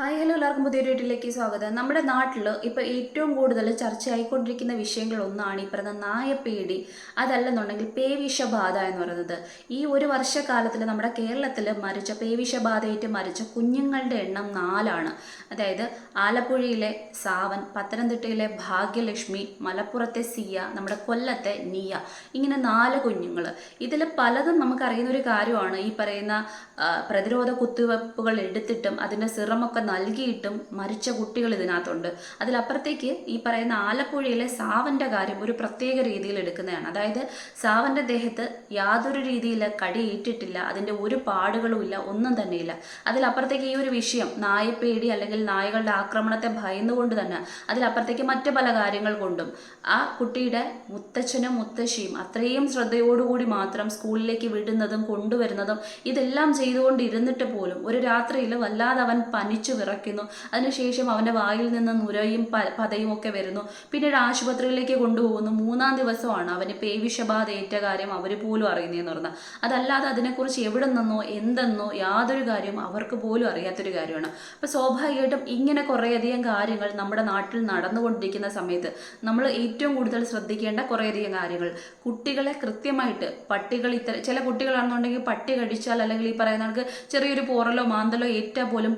Hi hello എല്ലാവർക്കും പുതിയൊരു വീട്ടിലേക്ക് സ്വാഗതം. നമ്മുടെ നാട്ടിൽ ഇപ്പോൾ ഏറ്റവും കൂടുതൽ ചർച്ചയായിക്കൊണ്ടിരിക്കുന്ന വിഷയങ്ങളൊന്നാണ് ഈ പറയുന്ന നായപ്പേടി അതല്ലെന്നുണ്ടെങ്കിൽ പേവിഷബാധ എന്ന് പറയുന്നത്. ഈ ഒരു വർഷക്കാലത്തിൽ നമ്മുടെ കേരളത്തിൽ മരിച്ച പേവിഷബാധയേറ്റ് മരിച്ച കുഞ്ഞുങ്ങളുടെ എണ്ണം നാലാണ്. അതായത് ആലപ്പുഴയിലെ സാവൻ പത്തനംതിട്ടയിലെ ഭാഗ്യലക്ഷ്മി മലപ്പുറത്തെ സിയ നമ്മുടെ കൊല്ലത്തെ നിയ. ഇങ്ങനെ നാല് കുഞ്ഞുങ്ങൾ ഇതിൽ പലതും നമുക്കറിയുന്ന ഒരു കാര്യമാണ്. ഈ പറയുന്ന പ്രതിരോധ കുത്തിവയ്പ്പുകൾ എടുത്തിട്ടും അതിന്റെ സിറമൊക്കെ നൽകിയിട്ടും മരിച്ച കുട്ടികൾ ഇതിനകത്തുണ്ട്. അതിലപ്പുറത്തേക്ക് ഈ പറയുന്ന ആലപ്പുഴയിലെ സാവന്റെ കാര്യം ഒരു പ്രത്യേക രീതിയിൽ എടുക്കുന്നതാണ്. അതായത് സാവന്റെ ദേഹത്ത് യാതൊരു രീതിയിൽ കടിയേറ്റിട്ടില്ല അതിന്റെ ഒരു പാടുകളും ഇല്ല ഒന്നും തന്നെയില്ല അതിലപ്പുറത്തേക്ക് ഈ ഒരു വിഷയം നായപ്പേടി അല്ലെങ്കിൽ നായകളുടെ ആക്രമണത്തെ ഭയന്നുകൊണ്ട് തന്നെ അതിലപ്പുറത്തേക്ക് മറ്റു പല കാര്യങ്ങൾ കൊണ്ടും ആ കുട്ടിയുടെ മുത്തച്ഛനും മുത്തശ്ശിയും അത്രയും ശ്രദ്ധയോടുകൂടി മാത്രം സ്കൂളിലേക്ക് വിടുന്നതും കൊണ്ടുവരുന്നതും ഇതെല്ലാം ചെയ്തുകൊണ്ടിരുന്നിട്ട് പോലും ഒരു രാത്രിയിൽ വല്ലാതെ അവൻ പനിച്ചു വിറയ്ക്കുന്നു അതിനുശേഷം അവന്റെ വായിൽ നിന്ന് നുരയും പതയും ഒക്കെ വരുന്നു. പിന്നീട് ആശുപത്രിയിലേക്ക് കൊണ്ടുപോകുന്നു. മൂന്നാം ദിവസമാണ് അവന് പേവിഷബാധ ഏറ്റ കാര്യം അവർ പോലും അറിയുന്നതെന്ന് പറഞ്ഞാൽ അതല്ലാതെ അതിനെക്കുറിച്ച് എവിടെ നിന്നോ എന്തെന്നോ യാതൊരു കാര്യവും അവർക്ക് പോലും അറിയാത്തൊരു കാര്യമാണ്. അപ്പോൾ സ്വാഭാവികമായിട്ടും ഇങ്ങനെ കുറേയധികം കാര്യങ്ങൾ നമ്മുടെ നാട്ടിൽ നടന്നുകൊണ്ടിരിക്കുന്ന സമയത്ത് നമ്മൾ ഏറ്റവും കൂടുതൽ ശ്രദ്ധിക്കേണ്ട കുറേയധികം കാര്യങ്ങൾ. കുട്ടികളെ കൃത്യമായിട്ട് പട്ടികൾ ഇത്ര ചില കുട്ടികളാണെന്നുണ്ടെങ്കിൽ പട്ടി കടിച്ചാൽ അല്ലെങ്കിൽ ഈ പറയുന്ന ചെറിയൊരു പോറലോ മാന്തലോ ഏറ്റാൽ പോലും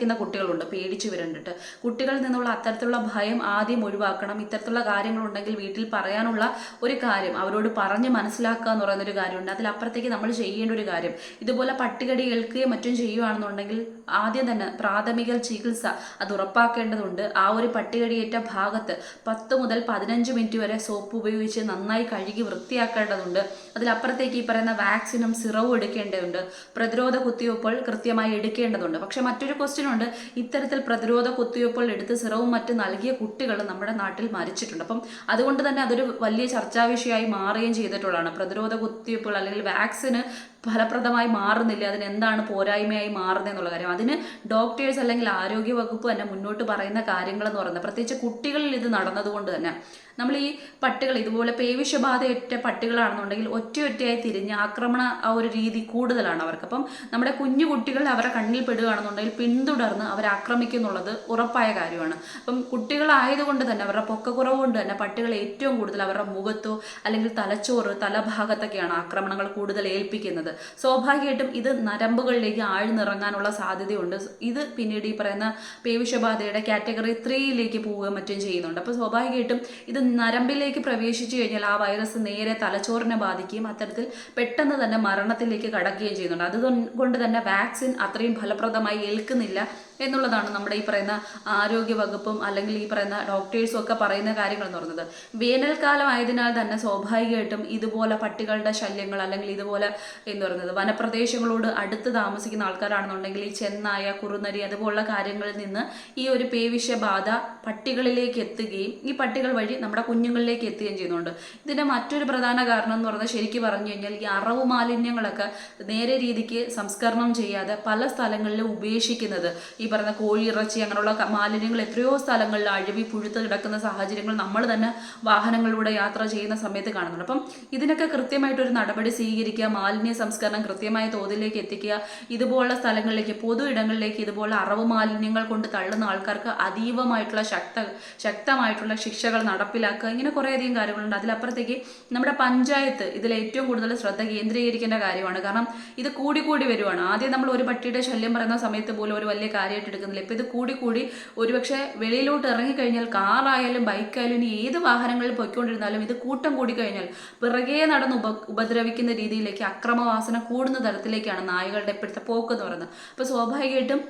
പറയാതിരിക്കുന്ന കുട്ടികളുണ്ട് പേടിച്ചു വരണ്ടിട്ട്. കുട്ടികളിൽ നിന്നുള്ള അത്തരത്തിലുള്ള ഭയം ആദ്യം ഒഴിവാക്കണം. ഇത്തരത്തിലുള്ള കാര്യങ്ങളുണ്ടെങ്കിൽ വീട്ടിൽ പറയാനുള്ള ഒരു കാര്യം അവരോട് പറഞ്ഞ് മനസ്സിലാക്കുക എന്ന് പറയുന്ന ഒരു കാര്യമുണ്ട്. അതിലപ്പുറത്തേക്ക് നമ്മൾ ചെയ്യേണ്ട ഒരു കാര്യം ഇതുപോലെ പട്ടികടി ഏൽക്കുകയും മറ്റും ചെയ്യുകയാണെന്നുണ്ടെങ്കിൽ ആദ്യം തന്നെ പ്രാഥമിക ചികിത്സ അത് ഉറപ്പാക്കേണ്ടതുണ്ട്. ആ ഒരു പട്ടികടിയേറ്റ ഭാഗത്ത് പത്ത് മുതൽ പതിനഞ്ച് മിനിറ്റ് വരെ സോപ്പ് ഉപയോഗിച്ച് നന്നായി കഴുകി വൃത്തിയാക്കേണ്ടതുണ്ട്. അതിലപ്പുറത്തേക്ക് ഈ പറയുന്ന വാക്സിനും സിറവും എടുക്കേണ്ടതുണ്ട്. പ്രതിരോധ കുത്തിവയ്പ്പുകൾ കൃത്യമായി എടുക്കേണ്ടതുണ്ട്. പക്ഷെ മറ്റൊരു ക്വസ്റ്റ്യൻ ഉണ്ട് ഇത്തരത്തിൽ പ്രതിരോധ കുത്തിവയ്പ്പുകൾ എടുത്ത് സിറവും മറ്റ് നൽകിയ കുട്ടികൾ നമ്മുടെ നാട്ടിൽ മരിച്ചിട്ടുണ്ട്. അപ്പം അതുകൊണ്ട് തന്നെ അതൊരു വലിയ ചർച്ചാ വിഷയമായി മാറുകയും ചെയ്തിട്ടുള്ളതാണ്. പ്രതിരോധ കുത്തിവയ്പ്പുകൾ അല്ലെങ്കിൽ വാക്സിന് ഫലപ്രദമായി മാറുന്നില്ല. അതിനെന്താണ് പോരായ്മയായി മാറുന്നത് എന്നുള്ള കാര്യം. അതിന് ഡോക്ടേഴ്സ് അല്ലെങ്കിൽ ആരോഗ്യ വകുപ്പ് തന്നെ മുന്നോട്ട് പറയുന്ന കാര്യങ്ങൾ എന്ന് പറയുന്നത്. പ്രത്യേകിച്ച് കുട്ടികളിൽ ഇത് നടന്നതുകൊണ്ട് തന്നെ. നമ്മൾ ഈ പട്ടികൾ ഇതുപോലെ പേവിഷബാധയേറ്റ പട്ടികളാണെന്നുണ്ടെങ്കിൽ ഒറ്റയൊറ്റയായി തിരിഞ്ഞ് ആക്രമണ ആ ഒരു രീതി കൂടുതലാണ് അവർക്ക്. അപ്പം നമ്മുടെ കുഞ്ഞു കുട്ടികൾ അവരുടെ കണ്ണിൽ പെടുകയാണെന്നുണ്ടെങ്കിൽ പിന്തുടർന്ന് അവർ ആക്രമിക്കുന്നുള്ളത് ഉറപ്പായ കാര്യമാണ്. അപ്പം കുട്ടികളായതുകൊണ്ട് തന്നെ അവരുടെ പൊക്കക്കുറവ് കൊണ്ട് തന്നെ പട്ടികൾ ഏറ്റവും കൂടുതൽ അവരുടെ മുഖത്തോ അല്ലെങ്കിൽ തലച്ചോറ് തലഭാഗത്തൊക്കെയാണ് ആക്രമണങ്ങൾ കൂടുതൽ ഏൽപ്പിക്കുന്നത്. സ്വാഭാവികമായിട്ടും ഇത് നരമ്പുകളിലേക്ക് ആഴ്ന്നിറങ്ങാനുള്ള സാധ്യതയുണ്ട്. ഇത് പിന്നീട് ഈ പറയുന്ന പേവിഷബാധയുടെ കാറ്റഗറി ത്രീയിലേക്ക് പോവുകയും മറ്റും ചെയ്യുന്നുണ്ട്. അപ്പോൾ സ്വാഭാവികമായിട്ടും ഇത് നരമ്പിലേക്ക് പ്രവേശിച്ചു കഴിഞ്ഞാൽ ആ വൈറസ് നേരെ തലച്ചോറിനെ ബാധിക്കുകയും അത്തരത്തിൽ പെട്ടെന്ന് തന്നെ മരണത്തിലേക്ക് കടക്കുകയും ചെയ്യുന്നുണ്ട്. അതുകൊണ്ട് തന്നെ വാക്സിൻ അത്രയും ഫലപ്രദമായി ഏൽക്കുന്നില്ല. എന്നുള്ളതാണ് നമ്മുടെ ഈ പറയുന്ന ആരോഗ്യ വകുപ്പും അല്ലെങ്കിൽ ഈ പറയുന്ന ഡോക്ടേഴ്സും ഒക്കെ പറയുന്ന കാര്യങ്ങൾ എന്ന് പറയുന്നത്. വേനൽക്കാലം ആയതിനാൽ തന്നെ സ്വാഭാവികമായിട്ടും ഇതുപോലെ പട്ടികളുടെ ശല്യങ്ങൾ അല്ലെങ്കിൽ ഇതുപോലെ എന്ന് പറയുന്നത് വനപ്രദേശങ്ങളോട് അടുത്ത് താമസിക്കുന്ന ആൾക്കാരാണെന്നുണ്ടെങ്കിൽ ഈ ചെന്നായ കുറുനരി അതുപോലുള്ള കാര്യങ്ങളിൽ നിന്ന് ഈ ഒരു പേവിഷ ബാധ പട്ടികളിലേക്ക് എത്തുകയും ഈ പട്ടികൾ വഴി നമ്മുടെ കുഞ്ഞുങ്ങളിലേക്ക് എത്തുകയും ചെയ്യുന്നുണ്ട്. ഇതിന്റെ മറ്റൊരു പ്രധാന കാരണം എന്ന് പറഞ്ഞാൽ ശരിക്കും പറഞ്ഞു കഴിഞ്ഞാൽ ഈ അറവ് മാലിന്യങ്ങളൊക്കെ നേരെ രീതിക്ക് സംസ്കരണം ചെയ്യാതെ പല സ്ഥലങ്ങളിലും ഉപേക്ഷിക്കുന്നത് ഈ പറയുന്ന കോഴി ഇറച്ചി അങ്ങനെയുള്ള മാലിന്യങ്ങൾ എത്രയോ സ്ഥലങ്ങളിൽ അഴുവി പുഴുത്ത് കിടക്കുന്ന സാഹചര്യങ്ങൾ നമ്മൾ തന്നെ വാഹനങ്ങളിലൂടെ യാത്ര ചെയ്യുന്ന സമയത്ത് കാണുന്നുണ്ട്. അപ്പം ഇതിനൊക്കെ കൃത്യമായിട്ടൊരു നടപടി സ്വീകരിക്കുക മാലിന്യ സംസ്കരണം കൃത്യമായ തോതിലേക്ക് എത്തിക്കുക ഇതുപോലുള്ള സ്ഥലങ്ങളിലേക്ക് പൊതു ഇടങ്ങളിലേക്ക് ഇതുപോലെ അറവ് മാലിന്യങ്ങൾ കൊണ്ട് തള്ളുന്ന ആൾക്കാർക്ക് അതീവമായിട്ടുള്ള ശക്ത ശക്തമായിട്ടുള്ള ശിക്ഷകൾ നടപ്പിലാക്കുക ഇങ്ങനെ കുറേയധികം കാര്യങ്ങളുണ്ട്. അതിലപ്പുറത്തേക്ക് നമ്മുടെ പഞ്ചായത്ത് ഇതിൽ ഏറ്റവും കൂടുതൽ ശ്രദ്ധ കേന്ദ്രീകരിക്കേണ്ട കാര്യമാണ്. കാരണം ഇത് കൂടി കൂടി വരുവാണ്. ആദ്യം നമ്മൾ ഒരു പട്ടിയുടെ ശല്യം പറയുന്ന സമയത്ത് പോലും ഒരു വലിയ കാര്യമായിട്ട് എടുക്കുന്നില്ല. ഇപ്പം ഇത് കൂടി കൂടി ഒരുപക്ഷെ വെളിയിലോട്ട് ഇറങ്ങിക്കഴിഞ്ഞാൽ കാറായാലും ബൈക്കായാലും ഇനി ഏത് വാഹനങ്ങളിൽ പൊയ്ക്കൊണ്ടിരുന്നാലും ഇത് കൂട്ടം കൂടി കഴിഞ്ഞാൽ പിറകെ നടന്ന് ഉപ ഉപദ്രവിക്കുന്ന രീതിയിലേക്ക് അക്രമവാസന കൂടുന്ന തരത്തിലേക്കാണ് നായകളുടെ ഇപ്പോഴത്തെ പോക്ക് എന്ന് പറയുന്നത്. അപ്പോൾ സ്വാഭാവികമായിട്ടും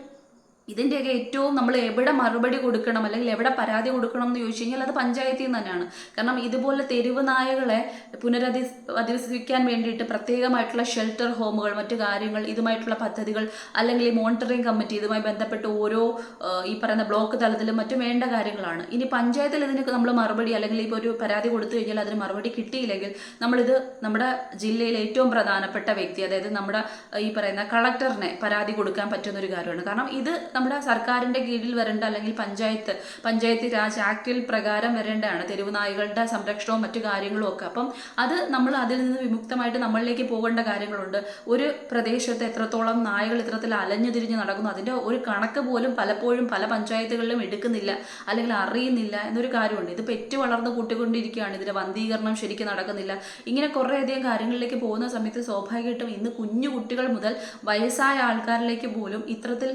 ഇതിന്റെയൊക്കെ ഏറ്റവും നമ്മൾ എവിടെ മറുപടി കൊടുക്കണം അല്ലെങ്കിൽ എവിടെ പരാതി കൊടുക്കണം എന്ന് ചോദിച്ചു കഴിഞ്ഞാൽ അത് പഞ്ചായത്തിൽ നിന്ന് തന്നെയാണ്. കാരണം ഇതുപോലെ തെരുവ് നായകളെ പുനരധി അധിവസിപ്പിക്കാൻ വേണ്ടിയിട്ട് പ്രത്യേകമായിട്ടുള്ള ഷെൽട്ടർ ഹോമുകൾ മറ്റു കാര്യങ്ങൾ ഇതുമായിട്ടുള്ള പദ്ധതികൾ അല്ലെങ്കിൽ ഈ മോണിറ്ററിംഗ് കമ്മിറ്റി ഇതുമായി ബന്ധപ്പെട്ട് ഓരോ ഈ പറയുന്ന ബ്ലോക്ക് തലത്തിലും മറ്റും വേണ്ട കാര്യങ്ങളാണ്. ഇനി പഞ്ചായത്തിൽ ഇതിനൊക്കെ നമ്മൾ മറുപടി അല്ലെങ്കിൽ ഇപ്പോൾ ഒരു പരാതി കൊടുത്തു കഴിഞ്ഞാൽ അതിന് മറുപടി കിട്ടിയില്ലെങ്കിൽ നമ്മളിത് നമ്മുടെ ജില്ലയിലെ ഏറ്റവും പ്രധാനപ്പെട്ട വ്യക്തി അതായത് നമ്മുടെ ഈ പറയുന്ന കളക്ടറിനെ പരാതി കൊടുക്കാൻ പറ്റുന്ന ഒരു കാര്യമാണ്. കാരണം ഇത് നമ്മുടെ സർക്കാരിന്റെ കീഴിൽ വരേണ്ട അല്ലെങ്കിൽ പഞ്ചായത്ത് പഞ്ചായത്ത് രാജ് ആക്ടിൽ പ്രകാരം വരേണ്ടതാണ് തെരുവ് നായ്കളുടെ സംരക്ഷണവും മറ്റു കാര്യങ്ങളും ഒക്കെ. അപ്പം അത് നമ്മൾ അതിൽ നിന്ന് വിമുക്തമായിട്ട് നമ്മളിലേക്ക് പോകേണ്ട കാര്യങ്ങളുണ്ട്. ഒരു പ്രദേശത്ത് എത്രത്തോളം നായകൾ ഇത്തരത്തിൽ അലഞ്ഞു തിരിഞ്ഞ് നടക്കുന്നു അതിന്റെ ഒരു കണക്ക് പോലും പലപ്പോഴും പല പഞ്ചായത്തുകളിലും എടുക്കുന്നില്ല അല്ലെങ്കിൽ അറിയുന്നില്ല എന്നൊരു കാര്യമുണ്ട്. ഇത് പെറ്റു വളർന്ന് കൂട്ടിക്കൊണ്ടിരിക്കുകയാണ്. ഇതിന്റെ വന്ധീകരണം ശരിക്കും നടക്കുന്നില്ല. ഇങ്ങനെ കുറേയധികം കാര്യങ്ങളിലേക്ക് പോകുന്ന സമയത്ത് സ്വാഭാവികമായിട്ടും ഇന്ന് കുഞ്ഞു കുട്ടികൾ മുതൽ വയസ്സായ ആൾക്കാരിലേക്ക് പോലും ഇത്തരത്തിൽ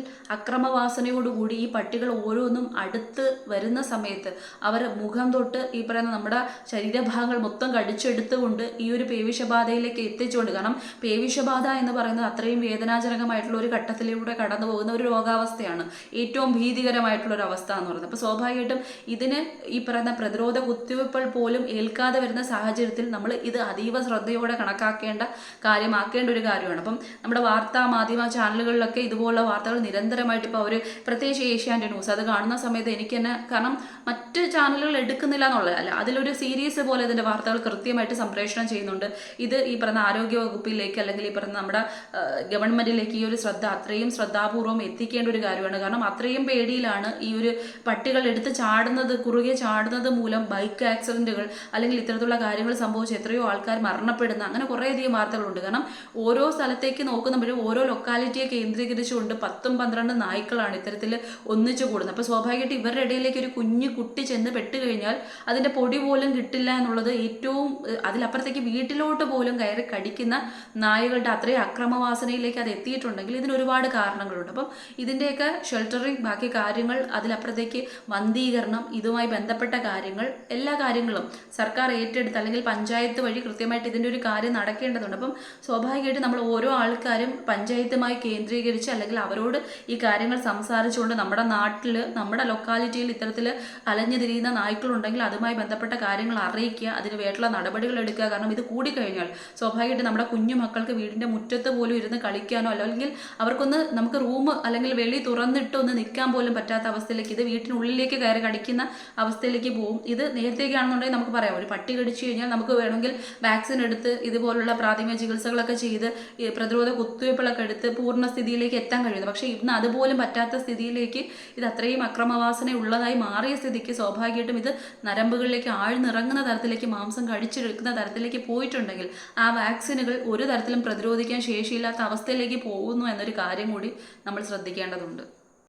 അക്രമവാസനയോടുകൂടി ഈ പട്ടികൾ ഓരോന്നും അടുത്ത് വരുന്ന സമയത്ത് അവർ മുഖം തൊട്ട് ഈ പറയുന്ന നമ്മുടെ ശരീരഭാഗങ്ങൾ മൊത്തം കടിച്ചെടുത്തുകൊണ്ട് ഈ ഒരു പേവിഷബാധയിലേക്ക് എത്തിച്ചുകൊണ്ട് കാരണം പേവിഷബാധ എന്ന് പറയുന്നത് അത്രയും വേദനാജനകമായിട്ടുള്ള ഒരു ഘട്ടത്തിലൂടെ കടന്നു പോകുന്ന ഒരു രോഗാവസ്ഥയാണ്. ഏറ്റവും ഭീതികരമായിട്ടുള്ള ഒരു അവസ്ഥ എന്ന് പറയുന്നത്. അപ്പോൾ സ്വാഭാവികമായിട്ടും ഇതിന് ഈ പറയുന്ന പ്രതിരോധ കുത്തിവയ്പ്പുകൾ പോലും ഏൽക്കാതെ വരുന്ന സാഹചര്യത്തിൽ നമ്മൾ ഇത് അതീവ ശ്രദ്ധയോടെ കണക്കാക്കേണ്ട കാര്യമാക്കേണ്ട ഒരു കാര്യമാണ്. അപ്പം നമ്മുടെ വാർത്താ മാധ്യമ ചാനലുകളിലൊക്കെ ഇതുപോലുള്ള വാർത്തകൾ നിരന്തരമായിട്ട് ഇപ്പോൾ അവർ പ്രത്യേകിച്ച് ഏഷ്യാന്റെ ന്യൂസ് അത് കാണുന്ന സമയത്ത് എനിക്ക് തന്നെ കാരണം മറ്റ് ചാനലുകൾ എടുക്കുന്നില്ല എന്നുള്ളതല്ല അതിലൊരു സീരീസ് പോലെ ഇതിന്റെ വാർത്തകൾ കൃത്യമായിട്ട് സംപ്രേഷണം ചെയ്യുന്നുണ്ട്. ഇത് ഈ പറഞ്ഞ ആരോഗ്യ വകുപ്പിലേക്ക് അല്ലെങ്കിൽ ഈ പറഞ്ഞ നമ്മുടെ ഗവൺമെന്റിലേക്ക് ഈ ഒരു ശ്രദ്ധ അത്രയും ശ്രദ്ധാപൂർവം എത്തിക്കേണ്ട ഒരു കാര്യമാണ്. കാരണം അത്രയും പേടിയിലാണ് ഈ ഒരു പട്ടികൾ എടുത്ത് ചാടുന്നത് കുറുകെ ചാടുന്നത് മൂലം ബൈക്ക് ആക്സിഡന്റുകൾ അല്ലെങ്കിൽ ഇത്തരത്തിലുള്ള കാര്യങ്ങൾ സംഭവിച്ച് എത്രയോ ആൾക്കാർ മരണപ്പെടുന്ന അങ്ങനെ കുറേയധികം വാർത്തകളുണ്ട്. കാരണം ഓരോ സ്ഥലത്തേക്ക് നോക്കുമ്പോഴും ഓരോ ലൊക്കാലിറ്റിയെ കേന്ദ്രീകരിച്ചുകൊണ്ട് പത്തും പന്ത്രണ്ട് നായ്ക്കളാണ് ഇത്തരത്തിൽ ഒന്നിച്ചു കൂടുന്നത്. അപ്പോൾ സ്വാഭാവികമായിട്ട് ഇവരുടെ ഇടയിലേക്ക് ഒരു കുഞ്ഞു കുട്ടി ചെന്ന് പെട്ട് കഴിഞ്ഞാൽ അതിന്റെ പൊടി പോലും കിട്ടില്ല എന്നുള്ളത് ഏറ്റവും അതിലപ്പുറത്തേക്ക് വീട്ടിലോട്ട് പോലും കയറി കടിക്കുന്ന നായകളുടെ അത്രയും അക്രമവാസനയിലേക്ക് അത് എത്തിയിട്ടുണ്ടെങ്കിൽ ഇതിന് ഒരുപാട് കാരണങ്ങളുണ്ട്. അപ്പം ഇതിന്റെയൊക്കെ ഷെൽട്ടറിങ് ബാക്കി കാര്യങ്ങൾ അതിലപ്പുറത്തേക്ക് വന്ധീകരണം ഇതുമായി ബന്ധപ്പെട്ട കാര്യങ്ങൾ എല്ലാ കാര്യങ്ങളും സർക്കാർ ഏറ്റെടുത്ത് അല്ലെങ്കിൽ പഞ്ചായത്ത് വഴി കൃത്യമായിട്ട് ഇതിന്റെ ഒരു കാര്യം നടക്കേണ്ടതുണ്ട്. അപ്പം സ്വാഭാവികമായിട്ട് നമ്മൾ ഓരോ ആൾക്കാരും പഞ്ചായത്തുമായി കേന്ദ്രീകരിച്ച് അല്ലെങ്കിൽ അവരോട് ഈ കാര്യങ്ങൾ സംസാരിച്ചുകൊണ്ട് നമ്മുടെ നാട്ടിൽ നമ്മുടെ ലൊക്കാലിറ്റിയിൽ ഇത്തരത്തിൽ അലഞ്ഞു തിരിയുന്ന നായ്ക്കളുണ്ടെങ്കിൽ അതുമായി ബന്ധപ്പെട്ട കാര്യങ്ങൾ അറിയിക്കുക അതിന് വേണ്ടുള്ള നടപടികൾ എടുക്കുക. കാരണം ഇത് കൂടിക്കഴിഞ്ഞാൽ സ്വാഭാവികമായിട്ട് നമ്മുടെ കുഞ്ഞു മക്കൾക്ക് വീടിന്റെ മുറ്റത്ത് പോലും ഇരുന്ന് കളിക്കാനോ അല്ലെങ്കിൽ അവർക്കൊന്ന് നമുക്ക് റൂം അല്ലെങ്കിൽ വെളി തുറന്നിട്ട് ഒന്ന് നിൽക്കാൻ പോലും പറ്റാത്ത അവസ്ഥയിലേക്ക് ഇത് വീട്ടിനുള്ളിലേക്ക് കയറി കടിക്കുന്ന അവസ്ഥയിലേക്ക് പോകും ഇത് നേരത്തേക്കാണെന്നുണ്ടെങ്കിൽ നമുക്ക് പറയാം ഒരു പട്ടി കടിച്ചു കഴിഞ്ഞാൽ നമുക്ക് വേണമെങ്കിൽ വാക്സിൻ എടുത്ത് ഇതുപോലുള്ള പ്രാഥമിക ചികിത്സകളൊക്കെ ചെയ്ത് പ്രതിരോധ കുത്തിവയ്പ്പുകളൊക്കെ എടുത്ത് പൂർണ സ്ഥിതിയിലേക്ക് എത്താൻ കഴിയുന്നു. പക്ഷേ ഇന്ന് അതുപോലും പറ്റാത്ത സ്ഥിതിയിലേക്ക് ഇത് അത്രയും അക്രമവാസന ഉള്ളതായി മാറിയ സ്ഥിതിക്ക് സ്വാഭാവികമായിട്ടും ഇത് നരമ്പുകളിലേക്ക് ആഴ്ന്നിറങ്ങുന്ന തരത്തിലേക്ക് മാംസം കടിച്ചെടുക്കുന്ന തരത്തിലേക്ക് പോയിട്ടുണ്ടെങ്കിൽ ആ വാക്സിനുകൾ ഒരു തരത്തിലും പ്രതിരോധിക്കാൻ ശേഷിയില്ലാത്ത അവസ്ഥയിലേക്ക് പോകുന്നു എന്നൊരു കാര്യം കൂടി നമ്മൾ ശ്രദ്ധിക്കേണ്ടതുണ്ട്.